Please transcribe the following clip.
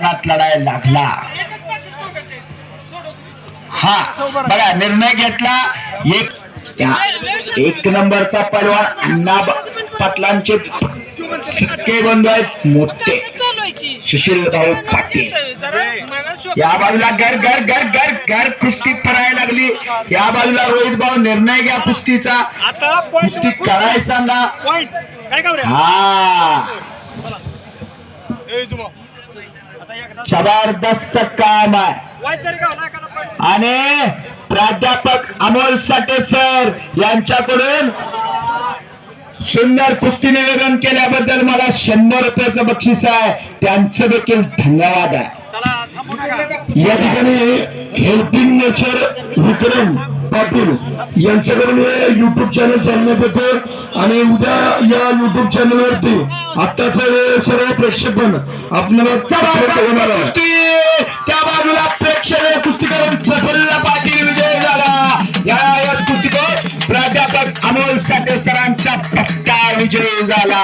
मैदानात लढायला लागला. हा बघा निर्णय घेतला. एक एक नंबरचा पैलवान अण्णा पाटलांचे सख्खे बंधू आहेत मोठे. सुशील भाऊ पाटील. या बाजूला घर घर घर घर घर कुस्ती पडायला लागली. या बाजूला रोहित भाऊ निर्णय घ्या कुस्तीचा. कुस्ती कराय सांगा. पॉइंट काय का हा. जबरदस्त काम आहे. आणि प्राध्यापक अमोल साठे सर यांच्याकडून सुंदर कुस्ती निवेदन केल्याबद्दल मला शंभर रुपयाचं बक्षीस आहे. त्यांचं देखील धन्यवाद आहे. या ठिकाणी हेल्पिंग नेचर विक्रम पाटील यांच्याकडून युट्यूब चॅनल चालण्यात येतं आणि उद्या या युट्यूब चॅनल वरती आत्ताच हे सर्व प्रेक्षकगण आपल्याला होणार आहे. त्या बाजूला प्रेक्षणीय कुस्ती करून प्रफुल्ल पाटील विजय झाला. या कुस्तीकोच प्राध्यापक अमोल साठे सरांचा पक्का विजय झाला.